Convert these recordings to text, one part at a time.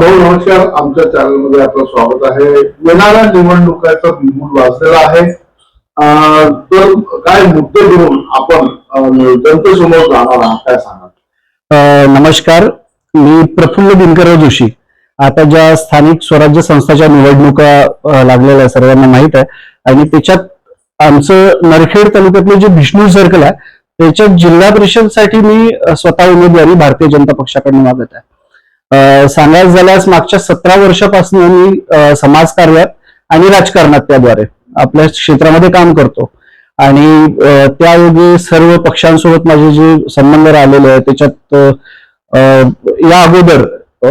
भाऊ नमस्कार. आमच्या चॅनलमध्ये आपलं स्वागत आहे. येणाऱ्या निवडणुकाचा बिगुल वाजलेला आहे. तर काय मुद्दे घेऊन आपण जनतेसमोर जाणार आहात काय सांगा नमस्कार. मी प्रफुल्ल दिनकरराव जोशी. आता ज्या स्थानिक स्वराज्य संस्थाच्या निवडणुका लागलेल्या आहे सर्वांना माहीत आहे. आणि त्याच्यात आमचं नरखेड तालुक्यातलं जे विष्णू सर्कल आहे त्याच्यात जिल्हा परिषदसाठी मी स्वतः उमेदवारी भारतीय जनता पक्षाकडून मागत आहे. सांगायचं झाल्यास मागच्या सतरा वर्षापासून मी समाज समाजकार्यात आणि राजकारणात त्याद्वारे आपल्या क्षेत्रामध्ये काम करतो. आणि त्यायोगे सर्व पक्षांसोबत माझे जे संबंध राहिलेले आहेत त्याच्यात अ, या अगोदर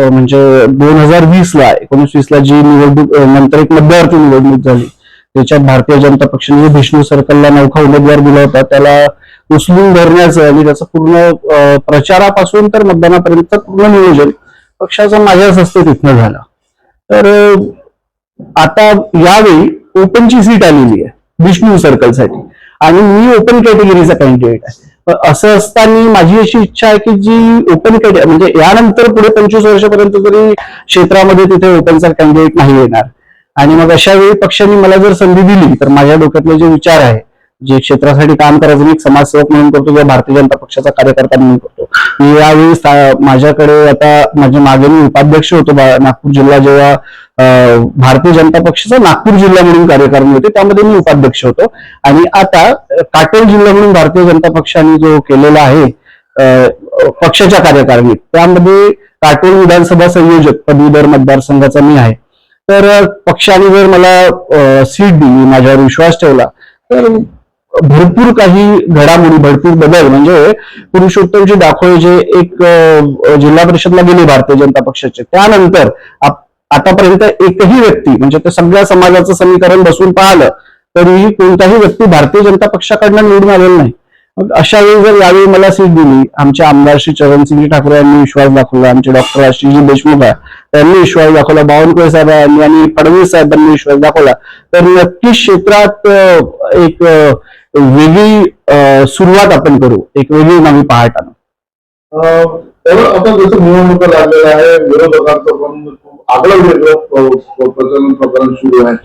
म्हणजे दोन हजार वीस ला एकोणीस वीस ला जी निवडणूक नंतर एक मध्यवर्ती निवडणूक झाली त्याच्यात भारतीय जनता पक्षाने विष्णू सर्कलला नौखा उमेदवार दिला होता त्याला उचलून धरण्याचं आणि त्याचं पूर्ण प्रचारापासून तर मतदानापर्यंत पूर्ण नियोजन पक्षाचं माझ्या हस्ते तिथनं झाला. तर आता यावेळी ओपनची सीट आलेली आहे विष्णू सर्कलसाठी. आणि मी ओपन कॅटेगरीचा कॅन्डिडेट आहे. असं असताना माझी अशी इच्छा आहे की जी ओपन कॅटे म्हणजे यानंतर पुढे पंचवीस वर्षापर्यंत तरी क्षेत्रामध्ये तिथे ओपनचा कॅन्डिडेट नाही येणार. आणि मग अशा वेळी पक्षाने मला जर संधी दिली तर माझ्या डोक्यातले जे विचार आहे जे क्षेत्रासाठी काम करायचं मी एक समाजसेवक म्हणून करतो किंवा भारतीय जनता पक्षाचा कार्यकर्ता म्हणून करतो. मी यावेळी माझ्याकडे आता माझ्या मागे मी उपाध्यक्ष होतो नागपूर जिल्हा जेव्हा भारतीय जनता पक्षाचा नागपूर जिल्हा म्हणून कार्यकारिणी होते त्यामध्ये मी उपाध्यक्ष होतो. आणि आता काटोल जिल्हा म्हणून भारतीय जनता पक्षाने जो केलेला आहे पक्षाच्या कार्यकारिणीत त्यामध्ये काटोल विधानसभा संयोजक पदवीधर मतदारसंघाचा मी आहे. तर पक्षाने जर मला सीट दिली माझ्यावर विश्वास ठेवला तर भरपूर काही घडामोडी भरपूर बदल. म्हणजे पुरुषोत्तमजी दाखोळे जे एक जिल्हा परिषदला गेले भारतीय जनता पक्षाचे. त्यानंतर आतापर्यंत एकही व्यक्ती म्हणजे ते सगळ्या समाजाचं समीकरण बसून पाहिलं तरीही कोणताही व्यक्ती भारतीय जनता पक्षाकडनं निवडून आलेला नाही. मग अशा वेळी जर यावेळी मला सीट दिली आमचे आमदार श्री चरणसिंगजी ठाकरे यांनी विश्वास दाखवला आमचे डॉक्टर आशिषजी देशमुख आहे त्यांनी विश्वास दाखवला बावनकुळे साहेब यांनी आणि फडणवीस साहेबांनी विश्वास दाखवला तर नक्कीच क्षेत्रात एक वेगळी सुरुवात आपण करू. एक वेगळी नवी पहाट आणू. तर आता जसं निवडणुका लागलेल्या आहे विरोधकांचं पण आगळं वेगळं प्रचलन प्रकरण सुरू आहे.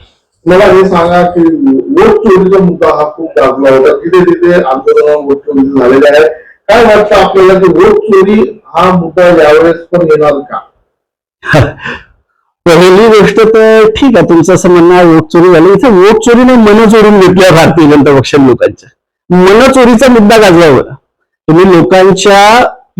मला हे सांगा की वोट चोरीचा मुद्दा हा खूप गाजला होता. तिथे तिथे आंदोलन वोट चोरी झालेले आहे काय वाटतं आपल्याला की वोट चोरी हा मुद्दा यावेळेस पण येणार का? पहिली गोष्ट तर ठीक आहे तुमचं असं म्हणणं आहे वोट चोरी झाली. इथे वोट चोरीने मन चोरून घेतल्या भारतीय जनता पक्ष लोकांच्या. मन चोरीचा मुद्दा गाजला होता तुम्ही लोकांच्या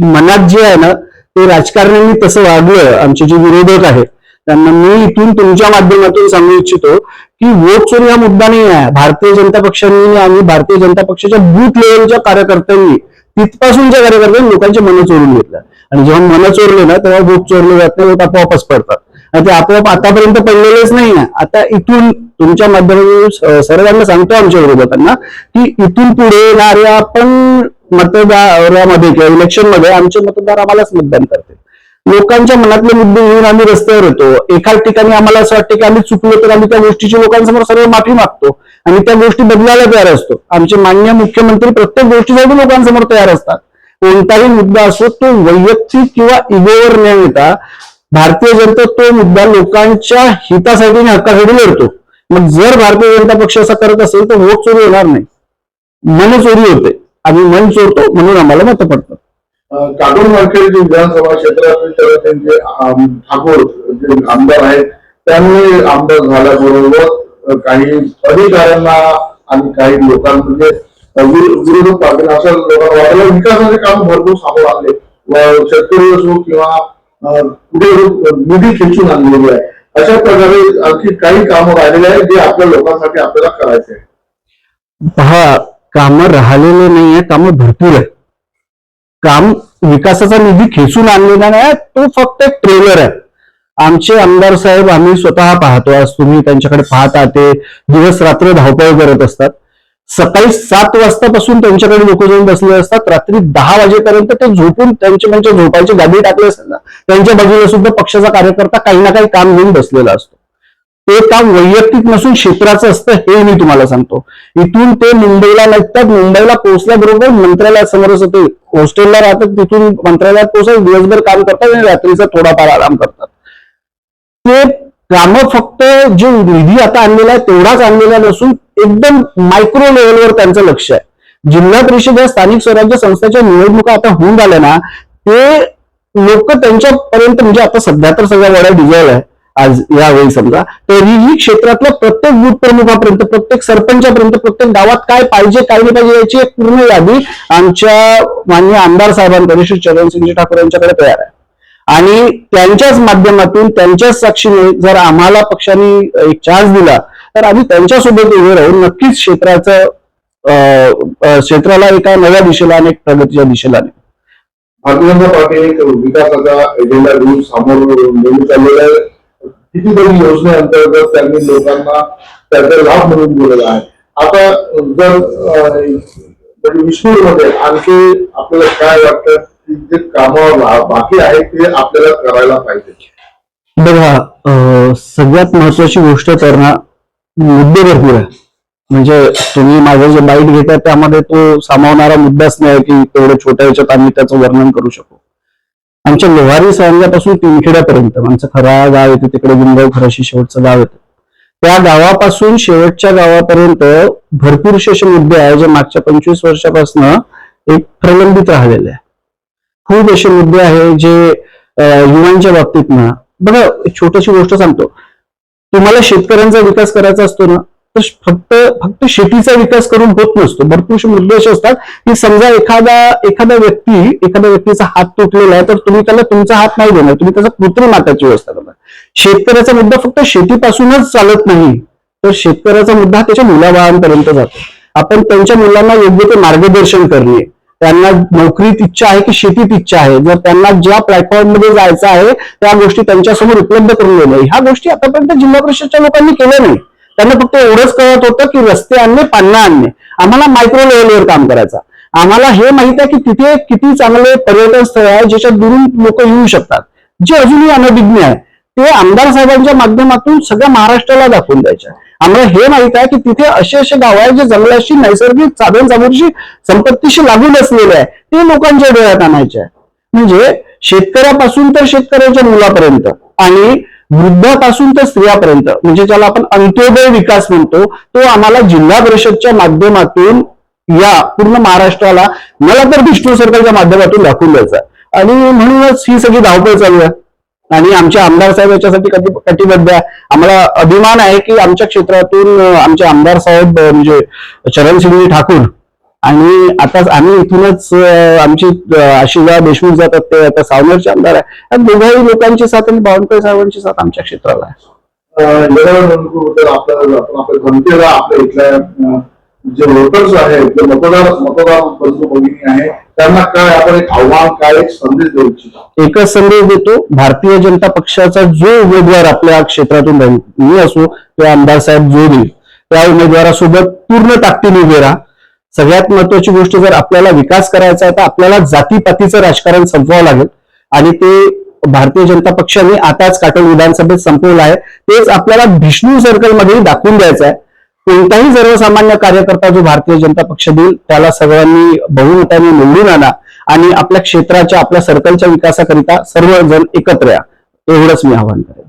मनात जे आहे ना ते राजकारण्यांनी तसं वागलं आमचे जे विरोधक आहेत त्यांना मी इथून तुमच्या माध्यमातून सांगू इच्छितो की वोट चोरी हा मुद्दा नाही आहे. भारतीय जनता पक्षांनी आणि भारतीय जनता पक्षाच्या बूथ लेवलच्या कार्यकर्त्यांनी तिथपासूनच्या कार्यकर्त्यांनी लोकांचे मन चोरून घेतलं. आणि जेव्हा मन चोरले ना तेव्हा वोट चोरले जात नाही वोट आपोआपच पडतात. ते आपोआप आतापर्यंत पडलेलेच नाही आता इथून तुमच्या माध्यमातून सर्वांना सांगतो आमच्या विरोधकांना की इथून पुढे येणाऱ्या पण मतदारामध्ये किंवा इलेक्शनमध्ये आमचे मतदार आम्हालाच मतदान करते लोकांच्या मनातले मुद्दे घेऊन आम्ही रस्त्यावर येतो. एखाद ठिकाणी आम्हाला असं वाटतं की आम्ही चुकलो तर आम्ही त्या गोष्टीची लोकांसमोर सर्व माफी मागतो आणि त्या गोष्टी बदलायला तयार असतो. आमचे मान्य मुख्यमंत्री प्रत्येक गोष्टीसाठी लोकांसमोर तयार असतात. कोणताही मुद्दा असो तो वैयक्तिक किंवा इगोवर न येता भारतीय जनता तो मुद्दा लोकांच्या हितासाठी आणि हक्कासाठी लढतो. मग जर भारतीय जनता पक्ष असा करत असेल तर वोट चोरी होणार नाही. मन चोरी होते. आम्ही मन चोरतो म्हणून आम्हाला मत पडतं अं, काटोल मार्केट विधानसभा क्षेत्रातील ठाकूर जे आमदार आहेत त्यांनी आमदार झाल्याबरोबर काही अधिकाऱ्यांना आणि काही लोकांमध्ये विरोधक पार्टी अशा लोकांना वाटलं विकासाचे काम भरपूर सामोर आले शेतकरी असो किंवा कुठे निधी खेचून आणलेली आहे. अशा प्रकारे आणखी काही कामं राहिलेली आहेत जे आपल्या लोकांसाठी आपल्याला करायचे आहे पहा कामं राहिलेले नाहीये कामं भरपूर आहे काम विकासाचा निधी खेचून आणलेला नाही तो फक्त एक ट्रेलर आहे. आमचे आमदार साहेब आम्ही स्वतः पाहतो आज तुम्ही त्यांच्याकडे पाहता ते दिवस रात्र धावपळ करत असतात. सकाळी सात वाजतापासून त्यांच्याकडे लोक जाऊन बसले असतात. रात्री दहा वाजेपर्यंत ते झोपून त्यांच्या म्हणजे झोपायची गादी टाकली असेल ना त्यांच्या बाजूला सुद्धा पक्षाचा कार्यकर्ता काही ना काही काम घेऊन बसलेला असतो. ते काम वैयक्तिक नसून क्षेत्राचं असतं हे मी तुम्हाला सांगतो. इथून ते मुंबईला निघतात मुंबईला पोहोचल्याबरोबर मंत्रालयासमोरच ते हॉस्टेलला राहतात. तिथून मंत्रालयात पोहोचत दिवसभर काम करतात आणि रात्रीचा थोडाफार आराम करतात. ते कामं फक्त जो निधी आता आणलेला आहे तेवढाच आणलेला नसून एकदम मायक्रो लेवलवर त्यांचं लक्ष आहे. जिल्हा परिषद या स्थानिक स्वराज्य संस्थेच्या निवडणुका आता होऊन झाल्या ना ते लोक त्यांच्यापर्यंत म्हणजे आता सध्या तर सगळ्या वड्या डिझाईल आहे आज यावेळी समजा. तरीही क्षेत्रातल्या प्रत्येक बूथ प्रमुखापर्यंत प्रत्येक सरपंचापर्यंत प्रत्येक गावात काय पाहिजे काय नाही पाहिजे याची एक पूर्ण यादी आमच्या माननीय आमदार साहेबांकडे श्री चरणसिंगजी ठाकूर यांच्याकडे तयार आहे. आणि त्यांच्याच माध्यमातून त्यांच्याच साक्षीने जर आम्हाला पक्षाने एक चान्स दिला तर आम्ही त्यांच्यासोबत उभे राहून नक्कीच क्षेत्राचं अं, क्षेत्राला एका नव्या दिशेला आणि एक प्रगतीच्या दिशेला नेऊ. भारतीय जनता पार्टी विकासाचा एजेंडा घेऊन समोर घेऊन चाललेला आहे. कितीतरी योजनेअंतर्गत त्यांनी लोकांना त्याचा लाभ म्हणून दिलेला आहे. आता जर म्हणजे विष्णूमध्ये आणखी आपल्याला काय वाटतं? जे काम बाकी आहे ते आपल्याला करायला पाहिजे. बघा सगळ्यात महत्वाची गोष्ट तर ना मुद्दे भरपूर आहे म्हणजे तुम्ही माझं जे बाईट घेताय त्यामध्ये तो सामावणारा मुद्दाच नाही की तेवढं छोट्या याच्यात आम्ही त्याचं वर्णन करू शकू. आमच्या लोहारी सांग्यापासून तीनखेड्यापर्यंत आमचं खरा गाव येते तिकडे गुंगाव खराशी शेवटचं गाव येतं. त्या गावापासून शेवटच्या गावापर्यंत भरपूरसे असे मुद्दे आहे जे मागच्या पंचवीस वर्षापासून एक प्रलंबित राहिलेले आहे खूप असे मुद्दे आहे जे युवांच्या बाबतीत ना बघा छोटीशी गोष्ट सांगतो. तुम्हाला शेतकऱ्यांचा विकास करायचा असतो ना तर फक्त फक्त शेतीचा विकास करून होत नसतो. भरपूरशे मुद्दे असे असतात की समजा एखादा एखादा व्यक्ती एखाद्या व्यक्तीचा हात तुटलेला आहे तर तुम्ही त्याला तुमचा हात नाही देणार. तुम्ही त्याचा कृत्रिम हाताची व्यवस्था करणार. शेतकऱ्याचा मुद्दा फक्त शेतीपासूनच चालत नाही तर शेतकऱ्याचा मुद्दा हा त्याच्या मुलाबाळांपर्यंत जातो. आपण त्यांच्या मुलांना योग्य ते मार्गदर्शन करणे त्यांना नोकरीत इच्छा आहे की शेतीत इच्छा आहे. जर त्यांना ज्या प्लॅटफॉर्ममध्ये जायचं आहे त्या गोष्टी त्यांच्यासमोर उपलब्ध करून देणे ह्या गोष्टी आतापर्यंत जिल्हा परिषदच्या लोकांनी केल्या नाही त्यांना फक्त एवढंच कळत होतं की रस्ते आणणे पान्ना आणणे. आम्हाला मायक्रो लेवलवर काम करायचं. आम्हाला हे माहीत आहे की तिथे किती चांगले पर्यटन स्थळ आहे ज्याच्यात दुरून लोक येऊ शकतात. जे अजूनही अनभिज्ञ आहे ते आमदार साहेबांच्या माध्यमातून सगळ्या महाराष्ट्राला दाखवून द्यायचे. आहे. आम्हाला हे माहीत आहे की तिथे असे असे गाव आहे जे जंगलाशी नैसर्गिक साधन सामुग्रीशी संपत्तीशी लागून असलेले आहे. ते लोकांच्या डोळ्यात आणायचे आहे. म्हणजे शेतकऱ्यापासून तर शेतकऱ्याच्या मुलापर्यंत आणि वृद्धापासून तर स्त्रियापर्यंत. म्हणजे ज्याला आपण अंत्योदय विकास म्हणतो तो आम्हाला जिल्हा परिषदच्या माध्यमातून या पूर्ण महाराष्ट्राला मला तर विष्णू सर्कलच्या माध्यमातून दाखवून द्यायचा आणि म्हणूनच ही सगळी धावपळ चालू आहे. आणि आमचे आमदार साहेब याच्यासाठी कधी कटिबद्ध आहे. आम्हाला अभिमान आहे की आमच्या क्षेत्रातून आमचे आमदार साहेब म्हणजे चरणसिंगजी ठाकूर आणि आता आम्ही इथूनच आमची अं, आशीर्वाद देशमुख जातात ते आता सावनेरचे आमदार आहे दोघाही लोकांची साथ आणि बावनकुळे साहेबांची साथ आमच्या क्षेत्राला आहे. आपल्या जनतेला आपल्या इथल्या जे वोटर्स आहेत जे मतदार मतदार आहे त्यांना काय आपण एक आव्हान काय एक संदेश देऊ इच्छितो? एकच संदेश देतो भारतीय जनता पक्षाचा जो उमेदवार आपल्या क्षेत्रातून मी असो किंवा आमदार साहेब जो देईल त्या उमेदवारासोबत पूर्ण ताकदीने उभे राहा. सगळ्यात महत्वाची गोष्ट जर आपल्याला विकास करायचा आहे तर आपल्याला जातीपातीचं राजकारण संपवावं लागेल. आणि ते भारतीय जनता पक्षाने आताच काटोल विधानसभेत संपवलं आहे. तेच आपल्याला विष्णू सर्कलमध्ये दाखवून द्यायचं आहे. कोणताही सर्वसामान्य कार्यकर्ता जो भारतीय जनता पक्ष देईल त्याला सगळ्यांनी बहुमताने निवडून आणा आणि आपल्या क्षेत्राच्या आपल्या सर्कलच्या विकासाकरिता सर्वजण एकत्र या. एवढंच मी आवाहन करेन.